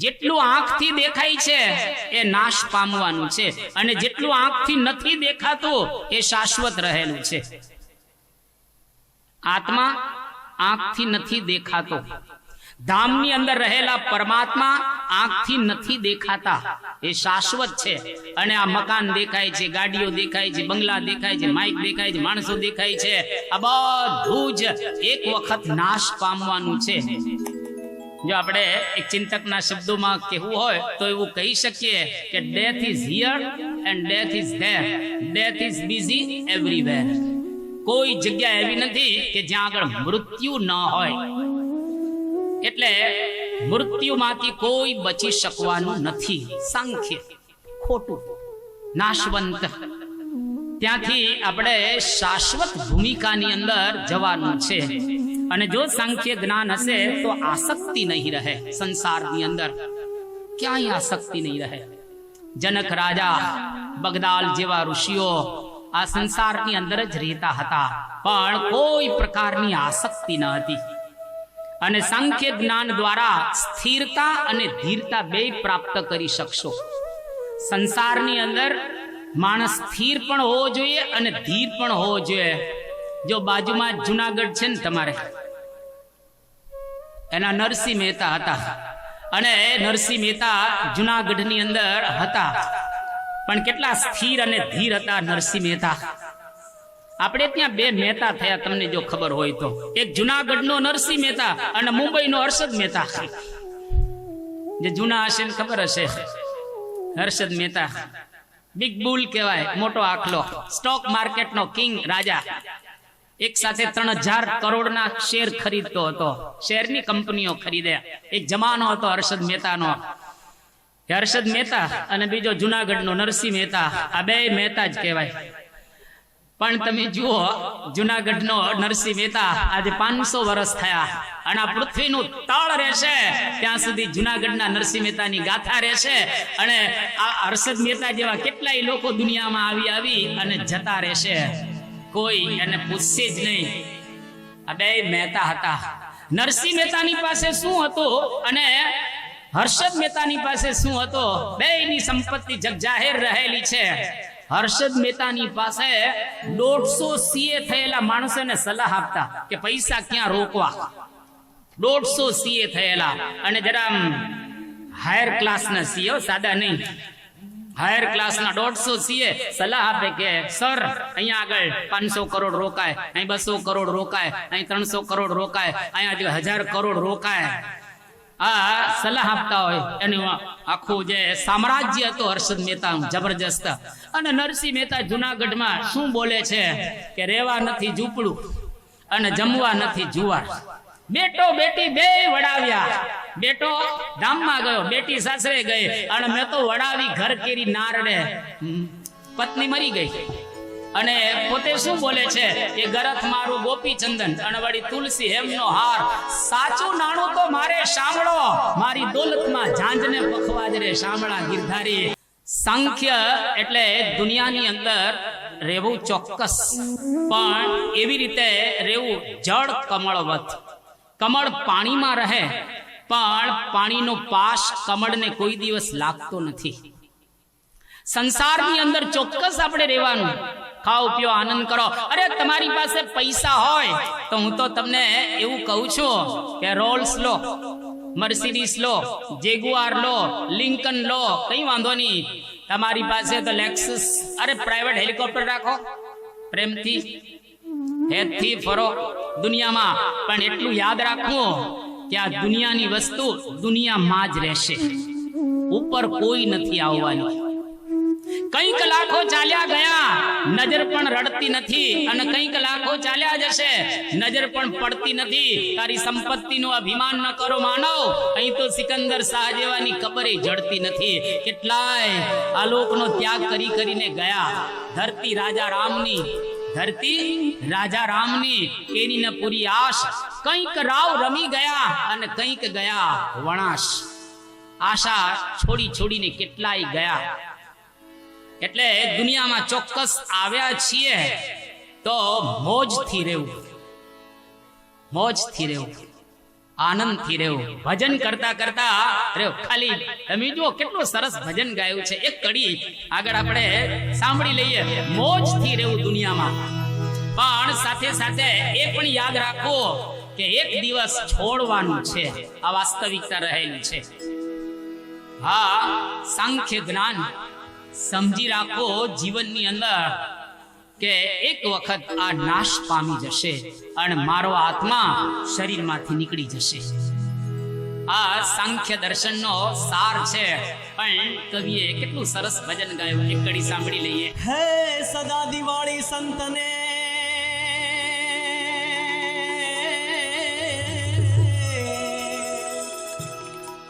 જેટલું આંખથી દેખાય છે, એ નાશ પામવાનું છે. અને જેટલું આંખથી નથી દેખાતું, એ શાશ્વત રહેલું છે. આત્મા આંખથી નથી દેખાતો. ધામની અંદર રહેલા પરમાત્મા આંખથી નથી દેખાતા. એ શાશ્વત છે. અને આ મકાન દેખાય છે, ગાડીઓ દેખાય છે, બંગલા દેખાય છે, માઇક દેખાય છે, માણસો દેખાય છે. આ બધું જ એક વખત નાશ પામવાનું છે. જો આપણે એક ચિંતકના શબ્દોમાં કહેવું હોય તો એવું કહી શકીએ કે death is here and death is there death is busy everywhere કોઈ જગ્યા એવી નથી કે જ્યાં આગળ મૃત્યુ ન હોય. એટલે મૃત્યુમાંથી કોઈ બચી શકવાનું નથી. સાંખ્ય, ખોટું, નાશવંત. ત્યાંથી આપણે શાશ્વત ભૂમિકાની અંદર જવાનું છે. અને જો સાંખ્ય જ્ઞાન હશે તો આસક્તિ નહીં રહે સંસારની અંદર. ક્યાંય આસક્તિ નહીં રહે. જનક રાજા, બગદાલ જેવા ઋષિઓ આ સંસારની અંદર જ રહેતા હતા. પણ કોઈ પ્રકારની આસક્તિ ન હતી. અને સાંખ્ય જ્ઞાન દ્વારા સ્થિરતા અને ધીરતા બે પ્રાપ્ત કરી શકશો. સંસારની અંદર માણસ સ્થિર પણ હોવો જોઈએ અને ધીર પણ હોવો જોઈએ. જો બાજુમાં જુનાગઢ છે ને તમારે? એના નરસિંહ મહેતા હતા. અને નરસિંહ મહેતા જુનાગઢની અંદર હતા. પણ કેટલા સ્થિર અને ધીર હતા નરસિંહ મહેતા. આપણે ત્યાં બે મહેતા થયા, તમને જો ખબર હોય તો. એક જુનાગઢનો નરસિંહ મહેતા અને મુંબઈનો હર્ષદ મહેતા. જે જૂના હશે ખબર હશે? હર્ષદ મહેતા. બિગ બુલ કહેવાય, મોટો આખલો. સ્ટોક માર્કેટનો કિંગ રાજા. એક સાથે ત્રણ હજાર કરોડના શેર ખરીદતો હતો. શેરની કંપનીઓ ખરીદે. એક જમાનો હતો હર્ષદ મહેતાનો. હર્ષદ મહેતા અને બીજો જુનાગઢનો નરસિંહ મહેતા. આ બે મહેતા જ કહેવાય. પણ તમે જુઓ જુનાગઢનો નરસિંહ મહેતા આજે પાંચસો વર્ષ થયા. અને આ પૃથ્વીનું તળ રહેશે. ત્યાં સુધી જુનાગઢના નરસિંહ મહેતાની ગાથા રહેશે. અને આ હર્ષદ મહેતા જેવા કેટલાય લોકો દુનિયામાં આવી આવી અને જતા રહેશે. કોઈ એને પૂછશે જ નહીં. આ બે મહેતા હતા. નરસિંહ મહેતાની પાસે શું હતું અને હર્ષદ મહેતાની પાસે શું હતો? બેયની સંપત્તિ જગ જાહેર રહેલી છે. હર્ષદ મહેતાની પાસે દોઢસો સીએ થયેલા માણસોને સલાહ આપતા કે પૈસા ક્યાં રોકવા. દોઢસો સીએ થયેલા. અને જરા હાયર ક્લાસના સીઓ, સાદા નહીં. હાયર ક્લાસના દોઢસો સીએ સલાહ આપે કે સર અહીંયા આગળ પાંચસો કરોડ રોકાય, અહીં બસો કરોડ રોકાય, અહીં ત્રણસો કરોડ રોકાય, અહીંયા હજાર કરોડ રોકાય. આ સલાહ આપતા હોય. એનું આખું જે સામ્રાજ્ય હતું હર્ષદ મહેતા જબરજસ્ત. અને નરસિંહ મહેતા જુનાગઢમાં શું બોલે છે? કે રેવા નથી ઝૂંપડું અને જમવા નથી જુવાર. બેટો, બેટી બે વડાવ્યા. બેટો ધામમાં ગયો, બેટી સાસરે ગઈ. અને મેં તો વડાવી ઘર કેરી નારડે પત્ની મરી ગઈ. અને પોતે શું બોલે છે? કે ગરથ મારું ગોપી ચંદન અને વળી તુલસી હેમનો હાર. સાચું નાણું તો મારે સાંભળો. મારી દોલતમાં ઝાંઝને જ રે સાંભળા ગિરધારી. સંખ્ય એટલે દુનિયાની અંદર રહેવું ચોક્કસ. પણ એવી રીતે રહેવું જળ કમળવત કમળ પાણીમાં રહે, પણ પાણીનો પાશ કમળને કોઈ દિવસ લાગતો નથી. સંસારની અંદર ચોક્કસ આપણે રહેવાનું. ખાઓ, પીઓ, આનંદ કરો. અરે, તમારી પાસે પૈસા હોય, તો હું તો તમને એવું કહું છું કે રોલ્સ લો મર્સિડીસ લો જેગુઆર લો લિંકન લો, કઈ વાંધો નહીં. તમારી પાસે તો લેક્સસ અરે પ્રાઇવેટ હેલિકોપ્ટર રાખો. પ્રેમથી. હેતથી ફરો દુનિયામાં. પણ એટલું યાદ રાખો કે આ દુનિયાની વસ્તુ દુનિયામાં જ રહેશે. ઉપર કોઈ નથી આવવાની. કંઈક લાખો ચાલ્યા ગયા, નજર પણ રડતી નથી અને કંઈક લાખો ચાલ્યા જશે, નજર પણ પડતી નથી. તારી સંપત્તિનું અભિમાન ન કરો માનવ. અહીં તો સિકંદર શાહ જેવાની કબરે જડતી નથી. કેટલાય આલોકનો ત્યાગ કરી કરીને ગયા. ધરતી રાજા રામની ધરતી રાજા રામની એની ન પૂરી આશ. કંઈક રાવ રમી ગયા અને કંઈક ગયા વણાશ આશા છોડી છોડીને કેટલાય ગયા. એટલે દુનિયામાં ચોક્કસ આવ્યા છીએ તો મોજથી રહેવું. મોજથી રહેવું. આનંદથી રહેવું ભજન કરતા કરતા રહ્યો. ખાલી તમે જુઓ કેટલું સરસ ભજન ગાયું છે. એક કડી આગળ આપણે સાંભળી લઈએ. મોજથી રહેવું દુનિયામાં. પણ સાથે સાથે એ પણ યાદ રાખો કે એક દિવસ છોડવાનું છે. આ વાસ્તવિકતા રહેલી છે. હા, સાંખ્ય જ્ઞાન સમજી રાખો જીવનની અંદર. કે એક વખત આ નાશ પામી જશે અને મારો આત્મા શરીરમાંથી નીકળી જશે. આ સાંખ્ય દર્શનનો સાર છે. પણ કવિએ કેટલું સરસ ભજન ગાયું, એક કડી સાંભળી લઈએ. હે સદા દિવાળી સંતને.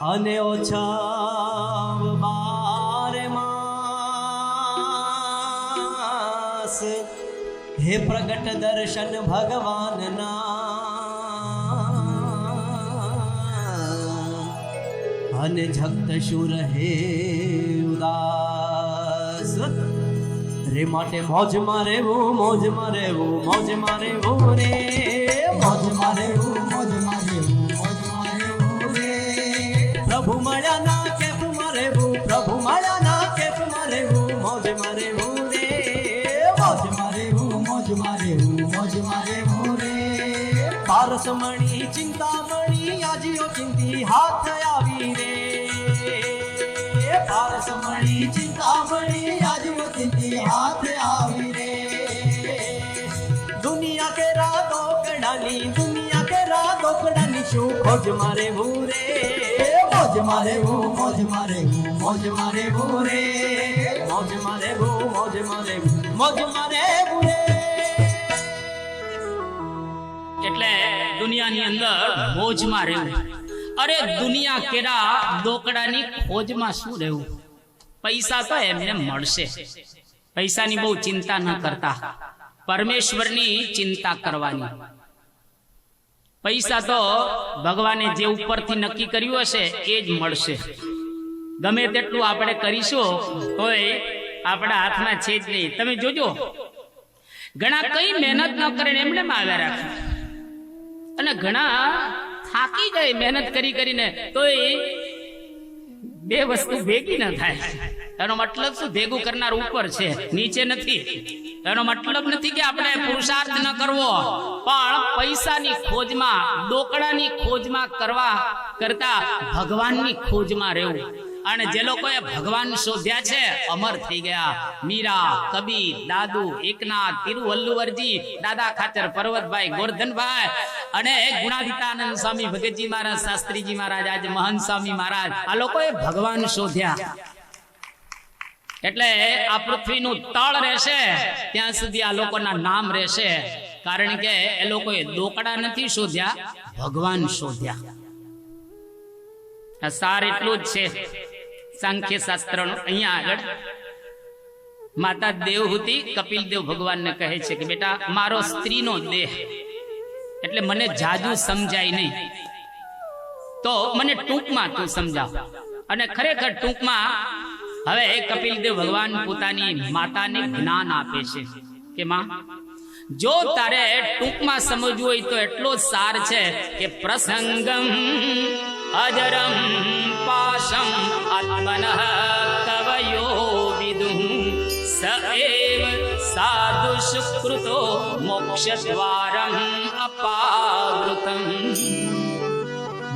અને ઓછા હે પ્રગટ દર્શન ભગવાનના. અને જગત શુર હે ઉદાસ. રે માટે મોજમાં રહેવું મોજમાં રહેવું મોજમાં રહેવું રે. મોજ મોજમાં મોજ મોજમાં રહેવું રે. પ્રભુ મળ્યા ચિંતામણી આજીઓ ચિંતી હાથ આવી રે. પારસમણી ચિંતામણી આજીઓ ચિંતી હાથ આવી રે. દુનિયા કે રાતો કડાની દુનિયા કે રાતો કડાની શું ખોજ મારે રે? મોજ મારે મોજ મારે મોજ મારે રે. મોજ મારે મોજ મારે મોજ મારે રે. એટલે દુનિયાની અંદર મોજમાં રહેવું. અરે દુનિયા કેરા દોકડાની ખોજમાં શું રહેવું? પૈસા તો એમને મળશે. પૈસાની બહુ ચિંતા ન કરતા. પરમેશ્વરની ચિંતા કરવાની. પૈસા તો ભગવાને જે ઉપરથી નક્કી કર્યું હશે એ જ મળશે. ગમે તેટલું આપણે કરીશું, તોય આપણા હાથમાં છે જ નહીં. તમે જોજો. ઘણા કઈ મહેનત ન કરે એમને આવ્યા રાખે. અને ઘણા થાકી જાય મહેનત કરી કરીને તો એ બે વસ્તુ ભેગી ન થાય. એનો મતલબ શું? ભેગું કરનાર ઉપર છે, નીચે નથી. એનો મતલબ નથી કે આપણે પુરુષાર્થ ન કરવો, પણ પૈસાની ખોજમાં, ડોકડાની ખોજમાં કરવા કરતા ભગવાનની ખોજમાં રહેવું. અને જે લોકોએ ભગવાન શોધ્યા છે, અમર થઈ ગયા. મીરા, કબીર, દાદુ, એકનાથ, તિરુવલ્લુવરજી, દાદા ખાચર, પર્વતભાઈ, ગોરધનભાઈ અને ગુણાદિતાનંદ સ્વામી ભગતજી મહારાજ, શાસ્ત્રીજી મહારાજ, આજે મહંત સ્વામી મહારાજ. આ લોકોએ ભગવાન શોધ્યા. એટલે આ પૃથ્વીનું તળ રહેશે, ત્યાં સુધી આ લોકોના નામ રહેશે. કારણ કે એ લોકોએ દોકડા નથી શોધ્યા, ભગવાન શોધ્યા. સાર એટલું જ છે. સાંખ્ય શાસ્ત્રનો અહીંયા આગળ. માતા દેવહૂતિ કપિલ દેવ ભગવાનને કહે છે કે, બેટા, મારો સ્ત્રીનો દેહ. એટલે મને જાજુ સમજાય નહીં. તો મને ટૂંકમાં તું સમજાવ. અને ખરેખર ટૂંકમાં હવે કપિલ દેવ ભગવાન પોતાની માતાને જ્ઞાન આપે છે કે, માં, જો તારે ટૂંકમાં સમજવું હોય તો એટલો સાર છે કે પ્રસંગમ અજરમ પાશમ કવયો વિદુઃ સ એવ સાધુ સુકૃતો મોક્ષ દ્વારમ અપાવૃતમ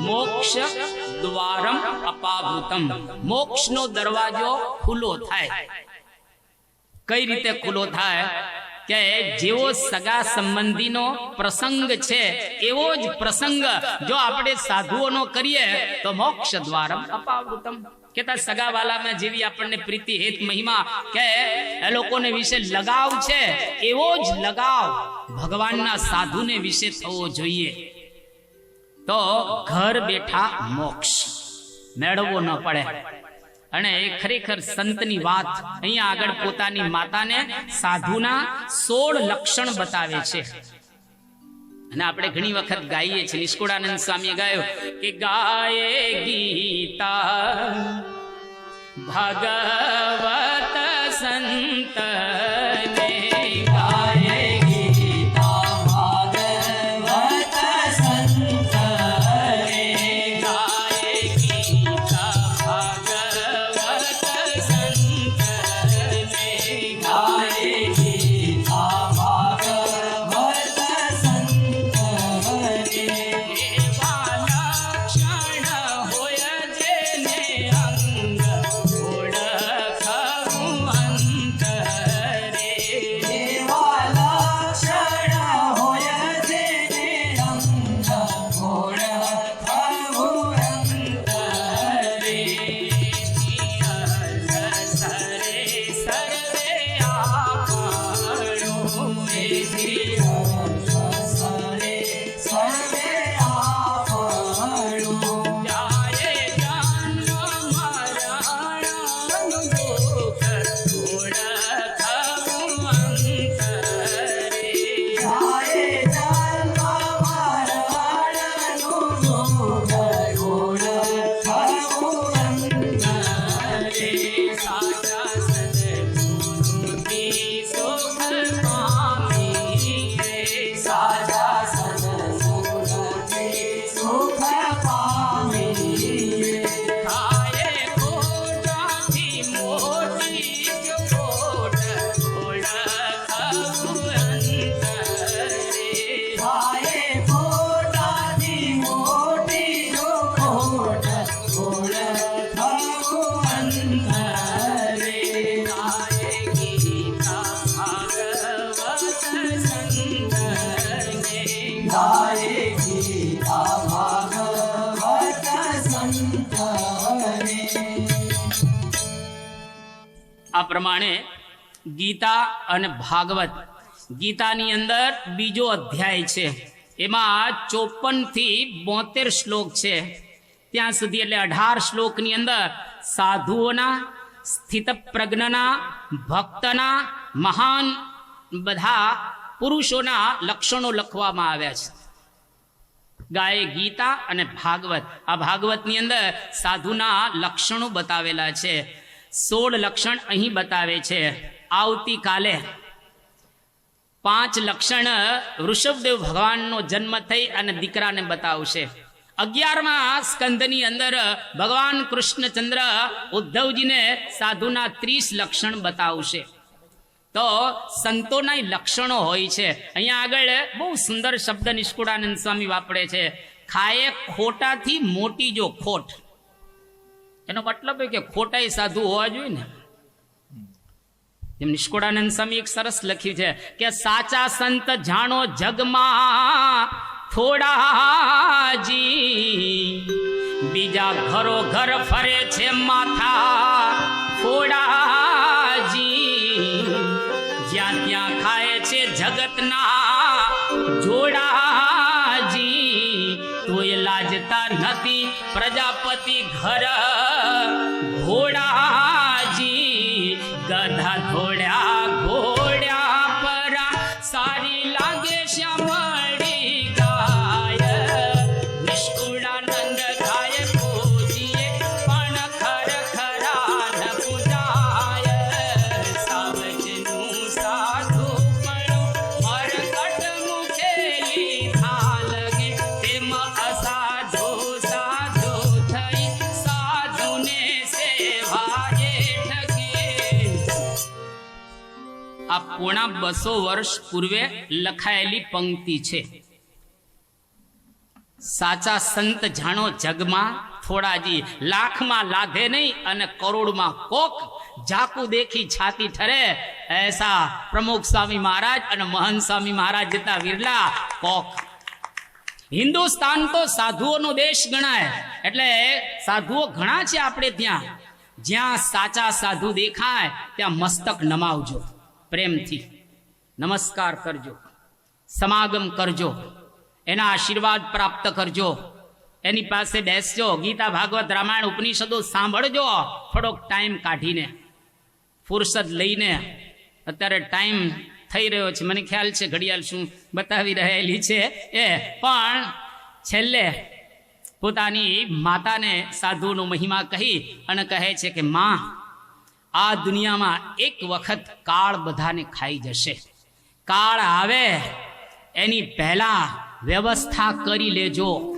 મોક્ષ દ્વારમ અપાવૃતમ મોક્ષનો દરવાજો ખુલ્લો થાય કઈ રીતે ખુલ્લો થાય કે જેવો સગા સંબંધીનો પ્રસંગ છે એવો જ પ્રસંગ જો આપણે સાધુઓનો કરીએ તો મોક્ષ દ્વારમ અપાવૃતમ કેતા સગાવાલામાં જેવી આપણને પ્રીતિ, હેત, મહિમા કે એ લોકોને વિશે લગાવ છે, એવો જ લગાવ ભગવાનના સાધુને વિશે થવો જોઈએ. તો ઘર બેઠા મોક્ષ મેળવવો ન પડે. અને એ ખરેખર સંતની વાત અહીંયા આગળ પોતાની માતાને સાધુના સોળ લક્ષણ બતાવે છે. અને આપણે ઘણી વખત ગાઈએ છીએ. નિષ્કુળાનંદ સ્વામી ગાયો કે ગાયે ગીતા ભગવત સંત આ પ્રમાણે ગીતા અને ભાગવત. ગીતાની અંદર બીજો અધ્યાય છે. એમાં ચોપનથી બોતેર શ્લોક છે. ત્યાં સુધી એટલે અઢાર શ્લોકની અંદર સાધુઓના, સ્થિતપ્રજ્ઞના, ભક્તના, મહાન બધા પુરુષોના લક્ષણો લખવામાં આવ્યા છે. ગાય ગીતા અને ભાગવત. આ ભાગવતની અંદર સાધુના લક્ષણો બતાવેલા છે. સોળ લક્ષણ અહીં બતાવે છે. આવતીકાલે પાંચ લક્ષણ ઋષભદેવ ભગવાનનો જન્મ થઈ અને દીકરાને બતાવશે. અગિયારમાં સ્કંદની અંદર ભગવાન કૃષ્ણચંદ્ર ઉદ્ધવજીને સાધુના ત્રીસ લક્ષણ બતાવશે. તો સંતોના લક્ષણો હોય છે. અહીંયા આગળ બહુ સુંદર શબ્દ નિષ્કુળાનંદ સ્વામી વાપરે છે. ખાએ ખોટાથી મોટી જો ખોટ. એનો મતલબ કે ખોટાઈ સાધુ હોવા જોઈએ ને. જેમ નિષ્કુળાનંદ સ્વામી એક સરસ લખ્યું છે કે સાચા સંત જાણો જગમાં થોડાજી બીજા ઘરો ઘર ફરે છે માથા ફોડાજી धाथोड्या બસો વર્ષ પૂર્વે લખાયેલી પંક્તિ છે. સાચા સંત જાણો જગમાં થોડાજી લાખમાં લાધે નહીં અને કરોડમાં કોક જાકુ દેખી છાતી ઠરે. એસા પ્રમુખ સ્વામી મહારાજ અને મહંત સ્વામી મહારાજ જેટલા વિરલા કોક. હિન્દુસ્તાન તો સાધુઓનો દેશ ગણાય, એટલે સાધુઓ ઘણા છે આપણે ત્યાં. જ્યાં સાચા સાધુ દેખાય, ત્યાં મસ્તક નમાવજો, પ્રેમથી. નમસ્કાર કરજો. સમાગમ કરજો. એના આશીર્વાદ પ્રાપ્ત કરજો. એની પાસે બેસજો. ગીતા ભાગવત રામાયણ ઉપનિષદો સાંભળજો. થોડોક ટાઈમ કાઢીને, ફુરસદ લઈને, અત્યારે ટાઈમ થઈ રહ્યો છે. મને ખ્યાલ છે ઘડિયાળ શું બતાવી રહેલી છે. એ, પણ છેલ્લે પોતાની માતાને સાધુનો મહિમા કહી અને કહે છે કે, માં, આ દુનિયામાં એક વખત કાળ બધાને ખાઈ જશે. કાળ આવે, એની પહેલા વ્યવસ્થા કરી લેજો.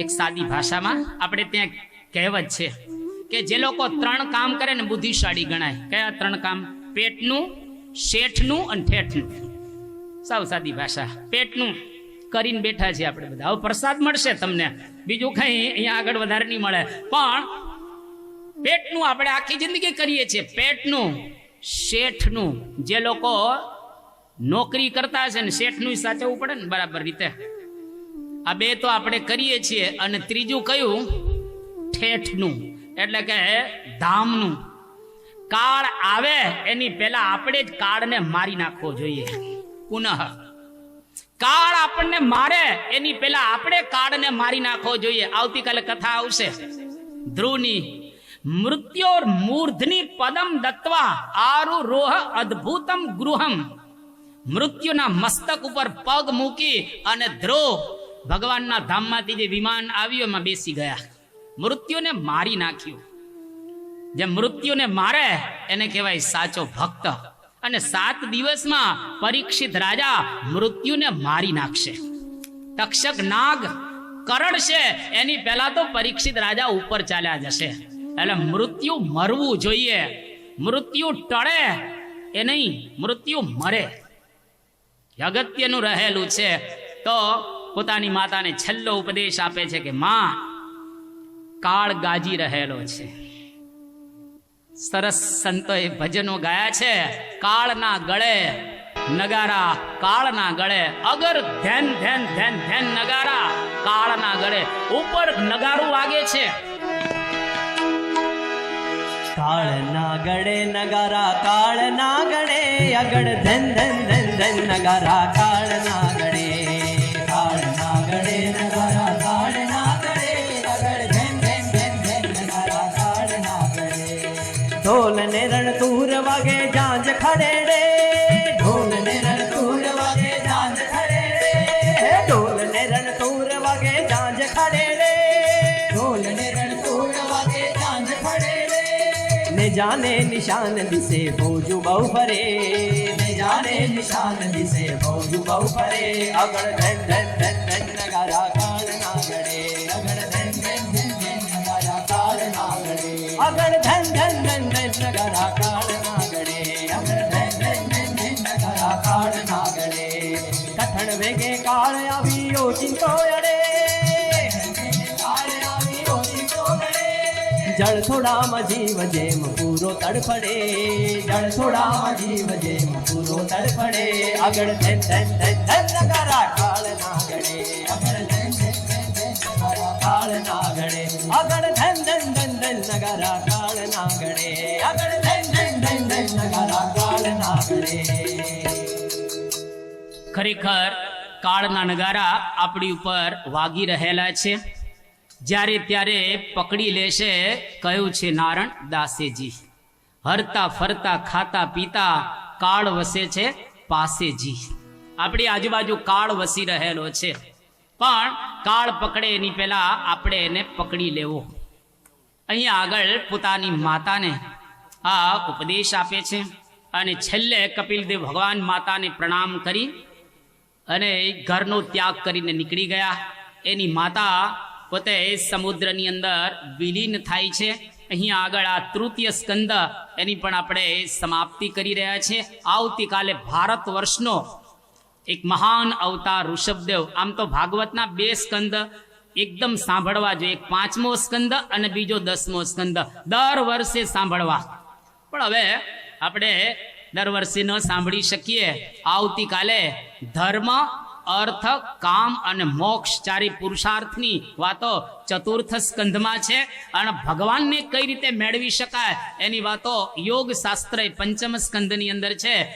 એક સાદી ભાષામાં આપણે ત્યાં કહેવત છે કે જે લોકો ત્રણ કામ કરે ને બુદ્ધિશાળી ગણાય. કયા ત્રણ કામ? પેટનું, શેઠનું અને ઠેઠનું. સાવ સાદી ભાષા. પેટનું કરીને બેઠા છીએ આપણે બધા. હવે પ્રસાદ મળશે તમને. બીજું કઈ અહીંયા આગળ વધારે નહીં મળે. પણ પેટનું આપણે આખી જિંદગી કરીએ છીએ. પેટનું, શેઠનું. જે લોકો નોકરી કરતા છે ને શેઠનું સાચવવું પડે ને બરાબર રીતે. આ બે તો આપણે કરીએ છીએ અને ત્રીજું કયું? ઠેઠનું. એટલે કે ધામનું. કાળ આવે એની પહેલા આપણે જ કાળને મારી નાખવો જોઈએ. પુનઃ. કાળ આપણને મારે એની પહેલા આપણે કાળને મારી નાખવો જોઈએ. આવતીકાલે કથા આવશે. ધ્રુવની મૃત્યોર મૂર્ધની પદમ દત્વા આરુ રોહ અદ્ભુતમ ગૃહમ. મૃત્યુના મસ્તક ઉપર પગ મૂકી અને ધ્રુવ ભગવાનના ધામમાંથી જે વિમાન આવ્યું, એમાં બેસી ગયા. મૃત્યુને મારી નાખ્યું. જે મૃત્યુને મારે, એને કહેવાય સાચો ભક્ત. અને સાત દિવસમાં પરીક્ષિત રાજા મૃત્યુને મારી નાખશે. તક્ષક નાગ કરડશે, એની પહેલા તો પરીક્ષિત રાજા ઉપર ચાલ્યા જશે. એટલે મૃત્યુ મરવું જોઈએ. મૃત્યુ ટળે, એ નહીં, મૃત્યુ મરે. અગત્યનું રહેલું છે, તો પોતાની માતાને છેલ્લો ઉપદેશ આપે છે કે માં, કાળ ગાજી રહેલો છે. સરસ સંતોએ ભજનો ગાયા છે, કાળના ગળે, નગારા કાળના ગળે, અગર ધ્યાન ધ્યાન ધ્યાન ધ્યાન નગારા કાળના ગળે, ઉપર નગારું વાગે છે. કાળ ના ગળે નગારા કાળ ના ગળે અગળ ધન ધન ધન ધન નગારા કાળ ના ગળે કાળ ના ગળે વાગે જાને નિશાન દિશે ફૌજુ બહુ ફરે ને જાને નિશાન દિશે ફૌજુ બહુ ફરે આગળ ધન ધન ધન ધન નગારા કાળ ના આગળ ધન ધન ધન ધન નગારા કાળ ના આગળ ધન ધન જળ થોડામાં જીવ જેમ પૂરો તડફડે જળ થોડામાં જીવ જેમ પૂરો તડફડે આગળ ધન ધન ધન ધન નગારા કાળ ના ગળે આગળ ધન ધન ધન ધન નગારા કાળ ના ગળે આગળ ધન ધન ધન ધન નગારા કાળ ના ગળે આગળ ધન ધન ધન ધન નગારા કાળ ના ખરેખર કાળના નગારા આપણી ઉપર વાગી રહેલા છે જ્યારે ત્યારે પકડી લેશે કયું છે નારણ દાસેજી. હરતા ફરતા, ખાતા પીતા કાળ વસે છે પાસેજી. આપણી આજુબાજુ કાળ વસી રહેલો છે. પણ કાળ પકડે એની પહેલા આપણે એને પકડી લેવો. અહીંયા આગળ પોતાની માતાને આ ઉપદેશ આપે છે અને છેલ્લે કપિલદેવ ભગવાન માતાને પ્રણામ કરી અને ઘરનો ત્યાગ કરીને નીકળી ગયા. એની માતા પોતે સમુદ્રની અંદર વિલીન થાય છે. અહીંયા આગળ આ તૃતીય સ્કંદ એની પણ આપણે સમાપ્તિ કરી રહ્યા છે. આવતીકાલે ભારત વર્ષનો એક મહાન અવતાર ઋષભદેવ, આમ તો ભાગવતના બે સ્કંદ એકદમ સાંભળવા જોઈએ. એક પાંચમો સ્કંદ અને બીજો દસમો સ્કંદ. દર વર્ષે સાંભળવા. પણ હવે આપણે દર વર્ષે ન સાંભળી શકીએ. આવતીકાલે ધર્મ અર્થ, કામ અને મોક્ષ ચારી પુરુષાર્થની વાતો ચતુર્થ સ્કંધમાં છે. અને ભગવાનને કઈ રીતે મેળવી શકાય એની વાતો યોગ શાસ્ત્ર પંચમ સ્કંદની અંદર છે.